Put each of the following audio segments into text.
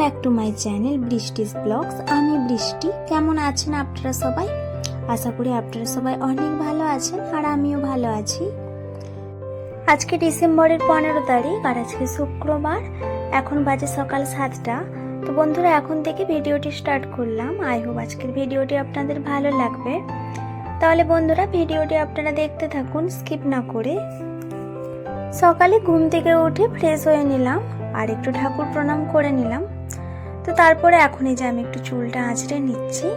Back to my channel Brishti's blogs. আমি বৃষ্টি। কেমন আছেন আপনারা সবাই? আশা করি আপনারা সবাই অনেক ভালো আছেন আর আমিও ভালো আছি। আজকে ডিসেম্বরের পনেরো তারিখ আর আজকে শুক্রবার। এখন বাজে সকাল সাতটা। তো বন্ধুরা, এখন থেকে ভিডিওটি স্টার্ট করলাম। আই হোপ আজকের ভিডিওটি আপনাদের ভালো লাগবে। তাহলে বন্ধুরা, ভিডিওটি আপনারা দেখতে থাকুন, স্কিপ না করে। সকালে ঘুম থেকে উঠে ফ্রেশ হয়ে নিলাম আর একটু ঠাকুর প্রণাম করে নিলাম। তো তারপরে এখনই যে আমি একটু চুলটা আঁচড়ে নিচ্ছি,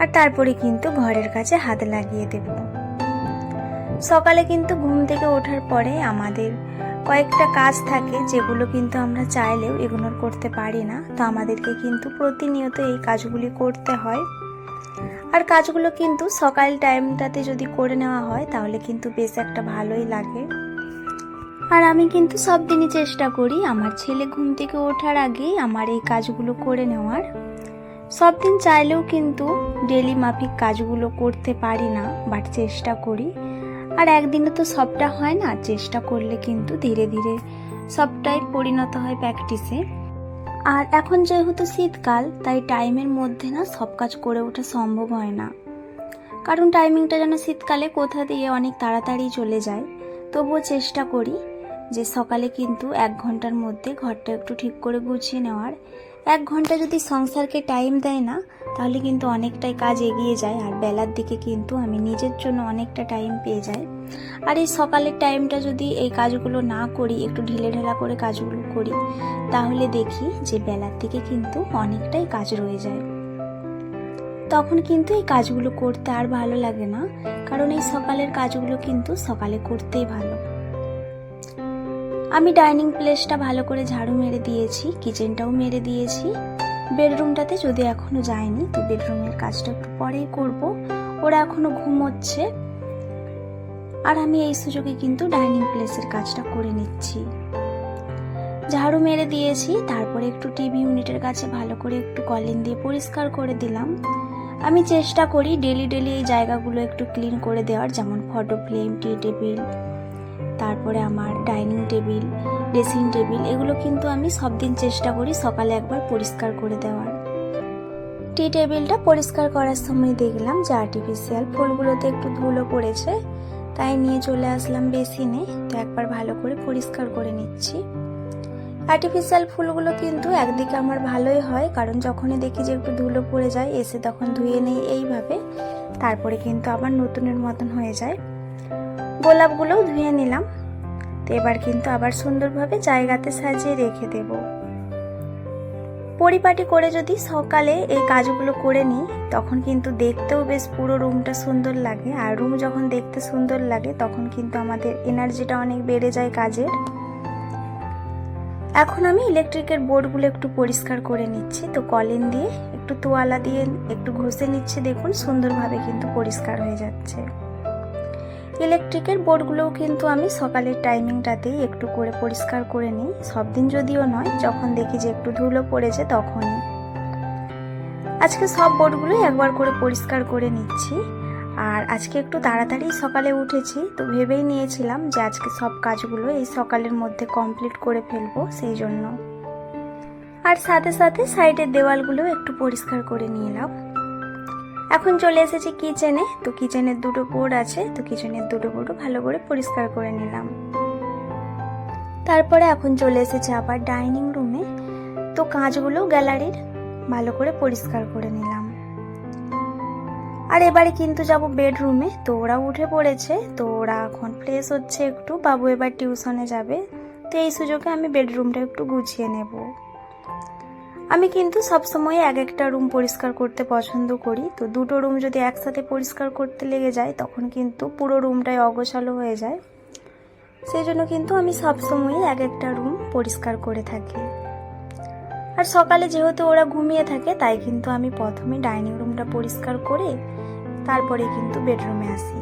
আর তারপরে কিন্তু ঘরের কাছে হাত লাগিয়ে দেব। সকালে কিন্তু ঘুম থেকে ওঠার পরে আমাদের কয়েকটা কাজ থাকে, যেগুলো কিন্তু আমরা চাইলেও ইগনোর করতে পারি না। তো আমাদেরকে কিন্তু প্রতিনিয়ত এই কাজগুলি করতে হয়। আর কাজগুলো কিন্তু সকাল টাইমটাতে যদি করে নেওয়া হয়, তাহলে কিন্তু বেশ একটা ভালোই লাগে। আর আমি কিন্তু সব দিনই চেষ্টা করি আমার ছেলে ঘুম থেকে ওঠার আগেই আমার এই কাজগুলো করে নেওয়ার। সব দিন চাইলেও কিন্তু ডেলি মাফিক কাজগুলো করতে পারি না বাট চেষ্টা করি। আর একদিনে তো সবটা হয় না, চেষ্টা করলে কিন্তু ধীরে ধীরে সবটাই পরিণত হয় প্র্যাকটিসে আর এখন যেহেতু শীতকাল, তাই টাইমের মধ্যে না সব কাজ করে ওঠা সম্ভব হয় না। কারণ টাইমিংটা যেন শীতকালে কোথা দিয়ে অনেক তাড়াতাড়ি চলে যায়, তবুও চেষ্টা করি। যে সকালে কিন্তু এক ঘণ্টার মধ্যে ঘরটা একটু ঠিক করে গুছিয়ে নেওয়ার। এক ঘণ্টা যদি সংসারকে টাইম দেয় না, তাহলে কিন্তু অনেকটাই কাজ এগিয়ে যায় আর বেলার দিকে কিন্তু আমি নিজের জন্য অনেকটা টাইম পেয়ে যাই। আর এই সকালের টাইমটা যদি এই কাজগুলো না করি, একটু ঢিলে ঢেলা করে কাজগুলো করি, তাহলে দেখি যে বেলার দিকে কিন্তু অনেকটাই কাজ রয়ে যায়। তখন কিন্তু এই কাজগুলো করতে আর ভালো লাগে না, কারণ এই সকালের কাজগুলো কিন্তু সকালে করতেই ভালো। আমি ডাইনিং প্লেসটা ভালো করে ঝাড়ু মেরে দিয়েছি, কিচেনটাও মেরে দিয়েছি। বেডরুমটাতে যদি এখনও যায়নি, তো বেডরুমের কাজটা একটু পরেই করব। ওরা এখনও ঘুমোচ্ছে। আর আমি এই সুযোগে কিন্তু ডাইনিং প্লেসের কাজটা করে নিচ্ছি। ঝাড়ু মেরে দিয়েছি, তারপরে একটু টিভি ইউনিটের কাছে ভালো করে একটু কলিন দিয়ে পরিষ্কার করে দিলাম। আমি চেষ্টা করি ডেলি ডেলি এই জায়গাগুলো একটু ক্লিন করে দেওয়ার, যেমন ফটো ফ্রেম, টি টেবিল তারপরে আমার ডাইনিং টেবিল, ড্রেসিং টেবিল, এগুলো কিন্তু আমি সব দিন চেষ্টা করি সকালে একবার পরিষ্কার করে দেওয়ার। টি টেবিলটা পরিষ্কার করার সময় দেখলাম যে আর্টিফিশিয়াল ফুলগুলোতে একটু ধুলো পড়েছে, তাই নিয়ে চলে আসলাম বেসিনে। তো একবার ভালো করে পরিষ্কার করে নিচ্ছি। আর্টিফিশিয়াল ফুলগুলো কিন্তু একদিকে আমার ভালোই হয়, কারণ যখনই দেখি যে একটু ধুলো পড়ে যায়, এসে তখন ধুয়ে নেই এইভাবে। তারপরে কিন্তু আবার নতুনের মতন হয়ে যায়। গোলাপগুলোও ধুয়ে নিলাম। তো এবার কিন্তু আবার সুন্দরভাবে জায়গাতে সাজিয়ে রেখে দেব। পরিপাটি করে যদি সকালে এই কাজগুলো করে নিই, তখন কিন্তু দেখতেও বেশ পুরো রুমটা সুন্দর লাগে। আর রুম যখন দেখতে সুন্দর লাগে, তখন কিন্তু আমাদের এনার্জিটা অনেক বেড়ে যায় কাজের। এখন আমি ইলেকট্রিকের বোর্ডগুলো একটু পরিষ্কার করে নিচ্ছি। তো কলিন দিয়ে একটু তোয়ালা দিয়ে একটু ঘষে নিচ্ছে। দেখুন, সুন্দরভাবে কিন্তু পরিষ্কার হয়ে যাচ্ছে। ইলেকট্রিকের বোর্ডগুলোও কিন্তু আমি সকালের টাইমিংটাতেই একটু করে পরিষ্কার করে নিই। সব দিন যদিও নয়, যখন দেখি যে একটু ধুলো পড়েছে তখনই। আজকে সব বোর্ডগুলোই একবার করে পরিষ্কার করে নিচ্ছি। আর আজকে একটু তাড়াতাড়ি সকালে উঠেছি, তো ভেবেই নিয়েছিলাম যে আজকে সব কাজগুলো এই সকালের মধ্যে কমপ্লিট করে ফেলব সেই জন্য। আর সাথে সাথে সাইডের দেওয়ালগুলো একটু পরিষ্কার করে নিয়ে নিলাম এখন চলে এসেছি কিচেনে। তো কিচেনের দুটো বোর্ড আছে, তো কিচেনের দুটো বোর্ডও ভালো করে পরিষ্কার করে নিলাম। তারপরে এখন চলে এসেছে আবার ডাইনিং রুমে। তো কাঁচগুলো গ্যালারির ভালো করে পরিষ্কার করে নিলাম। আর এবারে কিন্তু যাব বেডরুমে। তো ওরা উঠে পড়েছে, তো ওরা এখন ফ্রেশ হচ্ছে একটু। বাবু এবার টিউশনে যাবে। তো এই সুযোগে আমি বেডরুমটা একটু গুছিয়ে নেব। আমি কিন্তু সবসময় এক একটা রুম পরিষ্কার করতে পছন্দ করি। তো দুটো রুম যদি একসাথে পরিষ্কার করতে লেগে যায়, তখন কিন্তু পুরো রুমটাই অগোছালো হয়ে যায়। সেই জন্য কিন্তু আমি সবসময় এক একটা রুম পরিষ্কার করে থাকি। আর সকালে যেহেতু ওরা ঘুমিয়ে থাকে, তাই কিন্তু আমি প্রথমে ডাইনিং রুমটা পরিষ্কার করে তারপরে কিন্তু বেডরুমে আসি।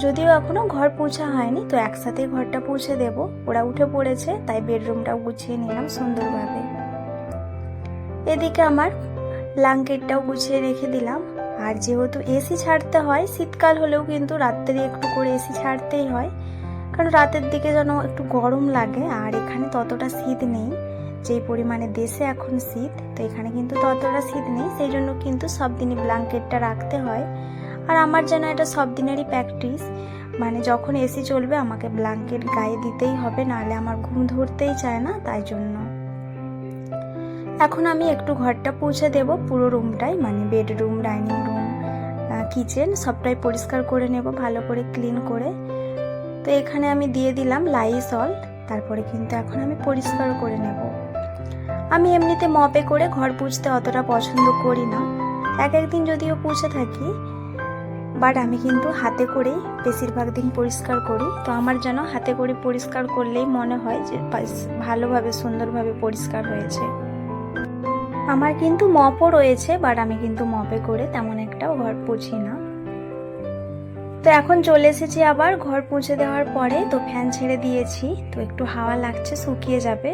যদিও এখনও ঘর পৌঁছা হয়নি, তো একসাথে ঘরটা পৌঁছে দেব। ওরা উঠে পড়েছে, তাই বেডরুমটাও গুছিয়ে নিলাম সুন্দরভাবে। এদিকে আমার ব্ল্যাঙ্কেটটাও গুছিয়ে রেখে দিলাম। আর যেহেতু এসি ছাড়তে হয়, শীতকাল হলেও কিন্তু রাত্রে একটু করে এসি ছাড়তেই হয়। কারণ রাতের দিকে যেন একটু গরম লাগে, আর এখানে ততটা শীত নেই। যেই পরিমাণে দেশে এখন শীত, তো এখানে কিন্তু ততটা শীত নেই। সেই জন্য কিন্তু সব দিনই ব্ল্যাঙ্কেটটা রাখতে হয়। আর আমার যেন এটা সব দিনেরই প্র্যাকটিস মানে যখন এসি চলবে, আমাকে ব্ল্যাঙ্কেট গায়ে দিতেই হবে, নাহলে আমার ঘুম ধরতেই চায় না, তাই জন্য। এখন আমি একটু ঘরটা পৌঁছে দেব, পুরো রুমটাই মানে বেডরুম ডাইনিং রুম কিচেন সবটাই পরিষ্কার করে নেব, ভালো করে ক্লিন করে। তো এখানে আমি দিয়ে দিলাম লাইসল তারপরে কিন্তু এখন আমি পরিষ্কার করে নেব। আমি এমনিতে মপে করে ঘর পুছতে অতটা পছন্দ করি না। এক একদিন যদিও পুছে থাকি বাট আমি কিন্তু হাতে করেই বেশিরভাগ দিন পরিষ্কার করি। তো আমার যেন হাতে করে পরিষ্কার করলেই মনে হয় যে ভালোভাবে, সুন্দরভাবে পরিষ্কার হয়েছে। আমার কিন্তু মপও রয়েছে বাট আমি কিন্তু মপে করে তেমন একটা ঘর পুছি না। তো এখন চলে এসেছি আবার ঘর পৌঁছে দেওয়ার পরে, তো ফ্যান ছেড়ে দিয়েছি, তো একটু হাওয়া লাগছে, শুকিয়ে যাবে।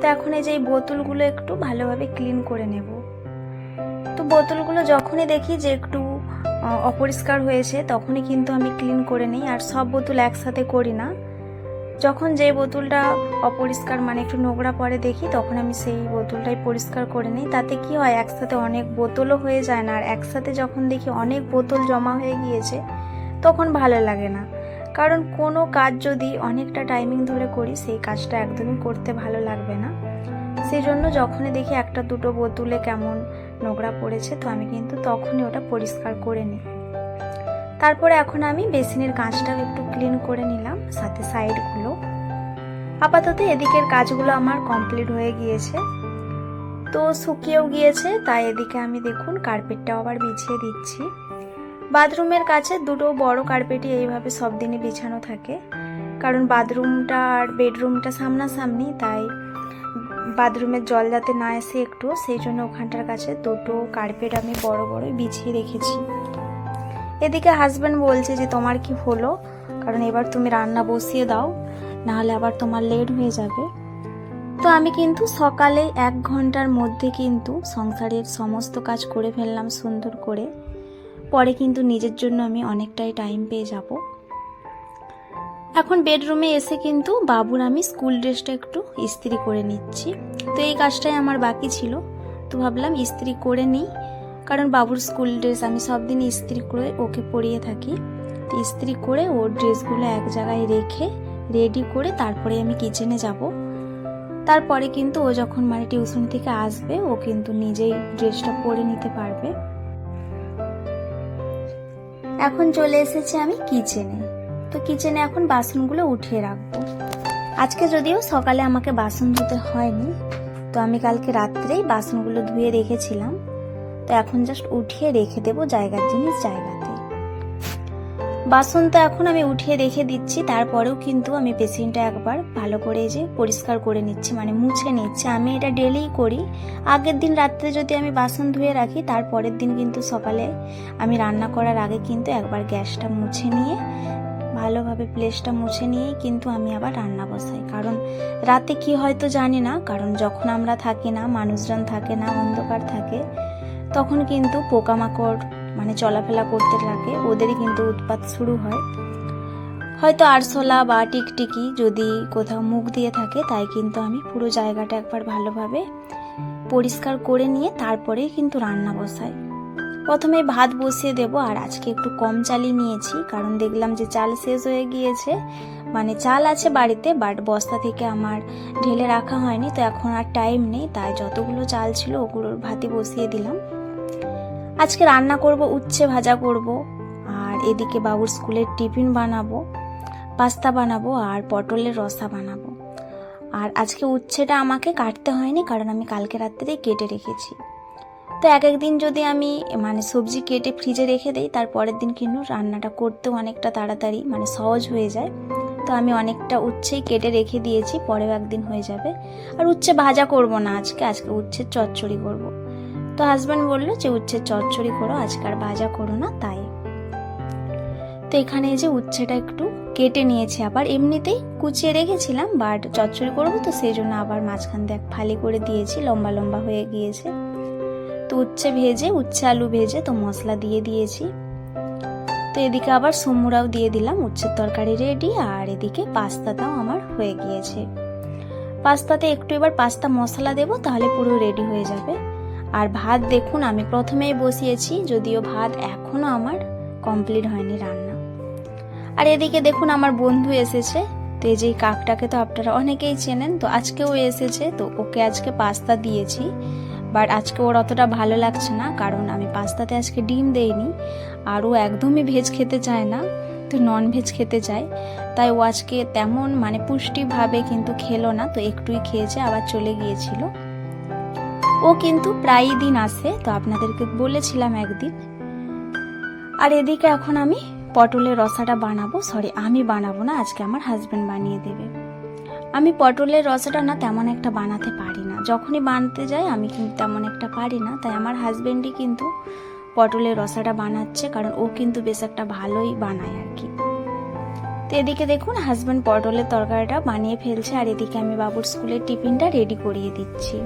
তো এখন এই যে এই বোতলগুলো একটু ভালোভাবে ক্লিন করে নেব। তো বোতলগুলো যখনই দেখি যে একটু অপরিষ্কার হয়েছে, তখনই কিন্তু আমি ক্লিন করে নিই, আর সব বোতল একসাথে করি না। যখন যে বোতলটা অপরিষ্কার মানে একটু নোংরা পরে দেখি, তখন আমি সেই বোতলটাই পরিষ্কার করে নিই। তাতে কি হয়, একসাথে অনেক বোতলও হয়ে যায় না। আর একসাথে যখন দেখি অনেক বোতল জমা হয়ে গিয়েছে, তখন ভালো লাগে না। কারণ কোনো কাজ যদি অনেকটা টাইমিং ধরে করি, সেই কাজটা একদমই করতে ভালো লাগবে না। সেই জন্য যখনই দেখি একটা দুটো বোতলে কেমন নোংরা পড়েছে, তো আমি কিন্তু তখনই ওটা পরিষ্কার করে নিই। তারপরে এখন আমি বেসিনের কাঁচটাও একটু ক্লিন করে নিলাম। সাথে সাইডগুলো। আপাতত এদিকের কাজগুলো আমার কমপ্লিট হয়ে গিয়েছে। তো শুকিয়েও গিয়েছে, তাই এদিকে আমি দেখুন কার্পেটটাও আবার বিছিয়ে দিচ্ছি। বাথরুমের কাছে দুটো বড় কার্পেটই এইভাবে সব দিনই বিছানো থাকে। কারণ বাথরুমটা আর বেডরুমটা সামনাসামনি, তাই বাথরুমের জল যাতে না এসে একটু, সেই জন্য ওখানটার কাছে দুটো কার্পেট আমি বড় বড়ই বিছিয়ে রেখেছি। এদিকে হাজব্যান্ড বলছে যে, তোমার কি হলো? কারণ এবার তুমি রান্না বসিয়ে দাও, নাহলে আবার তোমার লেট হয়ে যাবে। তো আমি কিন্তু সকালে এক ঘণ্টার মধ্যে কিন্তু সংসারের সমস্ত কাজ করে ফেললাম সুন্দর করে। পরে কিন্তু নিজের জন্য আমি অনেকটাই টাইম পেয়ে যাব। এখন বেডরুমে এসে কিন্তু বাবুর আমি স্কুল ড্রেসটা একটু ইস্ত্রি করে নিচ্ছি। তো এই কাজটাই আমার বাকি ছিল। তো ভাবলাম ইস্ত্রি করে নিই, কারণ বাবুর স্কুল ড্রেস আমি সব দিন ইস্ত্রি করে ওকে পরিয়ে থাকি। ইস্ত্রি করে ওর ড্রেসগুলো এক জায়গায় রেখে রেডি করে তারপরে আমি কিচেনে যাব। তারপরে কিন্তু ও যখন মানে টিউশন থেকে আসবে, ও কিন্তু নিজেই ড্রেসটা পরে নিতে পারবে। এখন চলে এসেছি আমি কিচেনে তো কিচেনে এখন বাসনগুলো উঠিয়ে রাখব। আজকে যদিও সকালে আমাকে বাসন ধুতে হয়নি, তো আমি কালকে রাত্রেই বাসনগুলো ধুয়ে রেখেছিলাম। তো এখন জাস্ট উঠিয়ে রেখে দেবো জায়গার জিনিস জায়গাতে। বাসন তো এখন আমি উঠিয়ে রেখে দিচ্ছি, তারপরেও কিন্তু আমি বেসিনটা একবার ভালো করে যে পরিষ্কার করে নিচ্ছি মানে মুছে নিচ্ছি। আমি এটা ডেলিই করি। আগের দিন রাত্রে যদি আমি বাসন ধুয়ে রাখি তারপরের দিন কিন্তু সকালে আমি রান্না করার আগে কিন্তু একবার গ্যাসটা মুছে নিয়ে, ভালোভাবে প্লেসটা মুছে নিয়েই কিন্তু আমি আবার রান্না বসাই। কারণ রাতে কি হয়তো জানি না, কারণ যখন আমরা থাকি না, মানুষজন থাকে না, অন্ধকার থাকে, তখন কিন্তু পোকামাকড় মানে চলাফেরা করতে লাগে, ওদেরই কিন্তু উৎপাত শুরু হয়। হয়তো আরশোলা বা টিকটিকি যদি কোথাও মুখ দিয়ে থাকে, তাই কিন্তু আমি পুরো জায়গাটা একবার ভালোভাবে পরিষ্কার করে নিয়ে তারপরেই কিন্তু রান্না বসাই। প্রথমে ভাত বসিয়ে দেব, আর আজকে একটু কম চালই নিয়েছি, কারণ দেখলাম যে চাল শেষ হয়ে গিয়েছে। মানে চাল আছে বাড়িতে, বাট বস্তা থেকে আমার ঢেলে রাখা হয়নি, তো এখন আর টাইম নেই, তাই যতগুলো চাল ছিল ওগুলোর ভাতই বসিয়ে দিলাম। আজকে রান্না করব, উচ্ছে ভাজা করব, আর এদিকে বাবুর স্কুলের টিফিন বানাবো, পাস্তা বানাবো, আর পটলের রসা বানাবো। আর আজকে উচ্ছেটা আমাকে কাটতে হয়নি, কারণ আমি কালকে রাত্রেই কেটে রেখেছি। তো এক একদিন যদি আমি মানে সবজি কেটে ফ্রিজে রেখে দিই, তার পরের দিন কিন্তু রান্নাটা করতেও অনেকটা তাড়াতাড়ি মানে সহজ হয়ে যায়। তো আমি অনেকটা উচ্ছেই কেটে রেখে দিয়েছি, পরেও একদিন হয়ে যাবে। আর উচ্ছে ভাজা করব না আজকে আজকে উচ্ছের চচ্চড়ি করব। তো হাজব্যান্ড বলল যে, উচ্ছে চচ্চড়ি করো আজকে আর ভাজা করো না, তাই। তো এখানে যে উচ্ছেটা একটু কেটে নিয়েছি আবার। এমনিতেই কুচিয়ে রেখেছিলাম বাট চচ্চড়ি করব তো সেই জন্য আবার মাঝখান দিয়ে এক ফালি করে দিয়েছি, লম্বা লম্বা হয়ে গিয়েছে। তো উচ্ছে ভেজে, উচ্ছে আলু ভেজে তো মশলা দিয়ে দিয়েছি। তো এদিকে আবার সমুরাও দিয়ে দিলাম, উচ্ছের তরকারি রেডি আর এদিকে পাস্তাটাও আমার হয়ে গিয়েছে। পাস্তাতে একটু এবার পাস্তা মশলা দেবো, তাহলে পুরো রেডি হয়ে যাবে। আর ভাত দেখুন, আমি প্রথমেই বসিয়েছি, যদিও ভাত এখনও আমার কমপ্লিট হয়নি রান্না। আর এদিকে দেখুন, আমার বন্ধু এসেছে। তো এই যে কাকটাকে তো আপনারা অনেকেই চেনেন, তো আজকেও এসেছে, তো ওকে আজকে পাস্তা দিয়েছি। বাট আজকে ওর অতটা ভালো লাগছে না, কারণ আমি পাস্তাতে আজকে ডিম দেইনি। আর ও একদমই ভেজ খেতে চায় না, তো নন ভেজ খেতে চায়। তাই ও আজকে তেমন মানে পুষ্টিভাবে কিন্তু খেলো না, তো একটুই খেয়েছে, আবার চলে গিয়েছিল। ও কিন্তু প্রায়ই দিন আসে, তো আপনাদেরকে বলেছিলাম একদিন। আর এদিকে এখন আমি পটলের রসাটা বানাবো সরি আমি বানাবো না, আজকে আমার হাজব্যান্ড বানিয়ে দেবে। আমি পটলের রসাটা না তেমন একটা বানাতে পারি না। যখনই বানাতে যাই, আমি কিন্তু তেমন একটা পারি না। তাই আমার হাজব্যান্ডই কিন্তু পটলের রসাটা বানাচ্ছে, কারণ ও কিন্তু বেশ একটা ভালোই বানায় আর কি। তো এদিকে দেখুন হাজব্যান্ড পটলের তরকারিটা বানিয়ে ফেলছে, আর এদিকে আমি বাবুর স্কুলের টিফিনটা রেডি করিয়ে দিচ্ছি।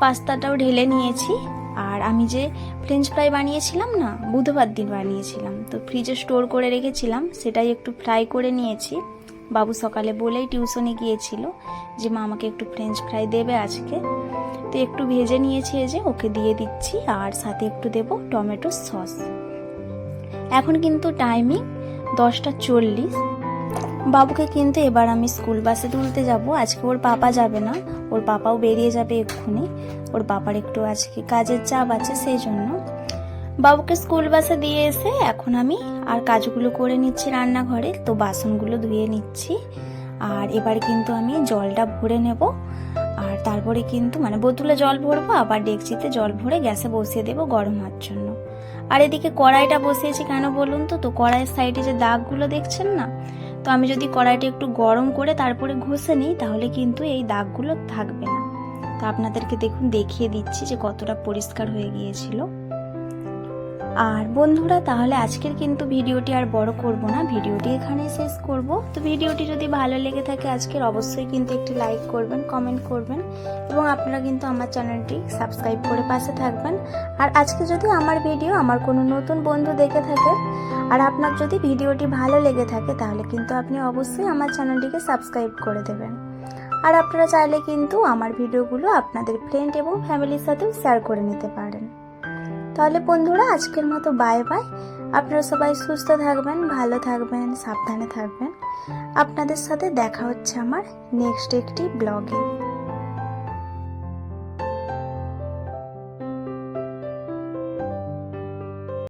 পাস্তাটাও ঢেলে নিয়েছি। আর আমি যে ফ্রেঞ্চ ফ্রাই বানিয়েছিলাম না, বুধবার দিন বানিয়েছিলাম। তো ফ্রিজে স্টোর করে রেখেছিলাম, সেটাই একটু ফ্রাই করে নিয়েছি। বাবু সকালে বলেই টিউশনে গিয়েছিল যে, মা, আমাকে একটু ফ্রেঞ্চ ফ্রাই দেবে আজকে। তো একটু ভেজে নিয়েছি যে, ওকে দিয়ে দিচ্ছি, আর সাথে একটু দেব টমেটো সস। এখন কিন্তু টাইমিং দশটা চল্লিশ। বাবুকে কিন্তু এবার আমি স্কুল বাসে তুলতে যাব। আজকে ওর পাপা যাবে না। ওর পাপাও বেরিয়ে যাবে এক্ষুনি। ওর পাপার একটু আজকে কাজের চাপ আছে সেই জন্য বাবুকে স্কুল বাসে দিয়ে এসে এখন আমি আর কাজগুলো করে নিচ্ছি রান্নাঘরে। তো বাসনগুলো ধুয়ে নিচ্ছি। আর এবার কিন্তু আমি জলটা ভরে নেব। আর তারপরে কিন্তু মানে বোতলে জল ভরবো, আবার ডেকচিতে জল ভরে গ্যাসে বসিয়ে দেবো গরম হওয়ার জন্য। আর এদিকে কড়াইটা বসিয়েছি কেন বলুন তো? তো কড়াইয়ের সাইডে যে দাগগুলো দেখছেন না তো আমি যদি কড়াইটা একটু গরম করে তারপরে ঘষে নিই, তাহলে কিন্তু এই দাগগুলো থাকবে না। তো আপনাদেরকে দেখুন, দেখিয়ে দিচ্ছি যে কতটা পরিষ্কার হয়ে গিয়েছিল। আর বন্ধুরা, তাহলে আজকের কিন্তু ভিডিওটি আর বড় করব না। ভিডিওটি এখানে শেষ করব। তো ভিডিওটি যদি ভালো লেগে থাকে আজকের, অবশ্যই কিন্তু একটি লাইক করবেন, কমেন্ট করবেন এবং আপনারা কিন্তু আমার চ্যানেলটি সাবস্ক্রাইব করে পাশে থাকবেন। আর আজকে যদি আমার ভিডিও, আমার কোনো নতুন বন্ধু দেখে থাকেন আর আপনার যদি ভিডিওটি ভালো লেগে থাকে, তাহলে কিন্তু আপনি অবশ্যই আমার চ্যানেলটিকে সাবস্ক্রাইব করে দেবেন। আর আপনারা চাইলে কিন্তু আমার ভিডিওগুলো আপনাদের ফ্রেন্ড এবং ফ্যামিলির সাথেও শেয়ার করে নিতে পারেন। তাহলে বন্ধুরা, আজকের মতো বাই বাই আপনারা সবাই সুস্থ থাকবেন, ভালো থাকবেন, সাবধানে থাকবেন। আপনাদের সাথে দেখা হচ্ছে আমার নেক্সট একটি ব্লগে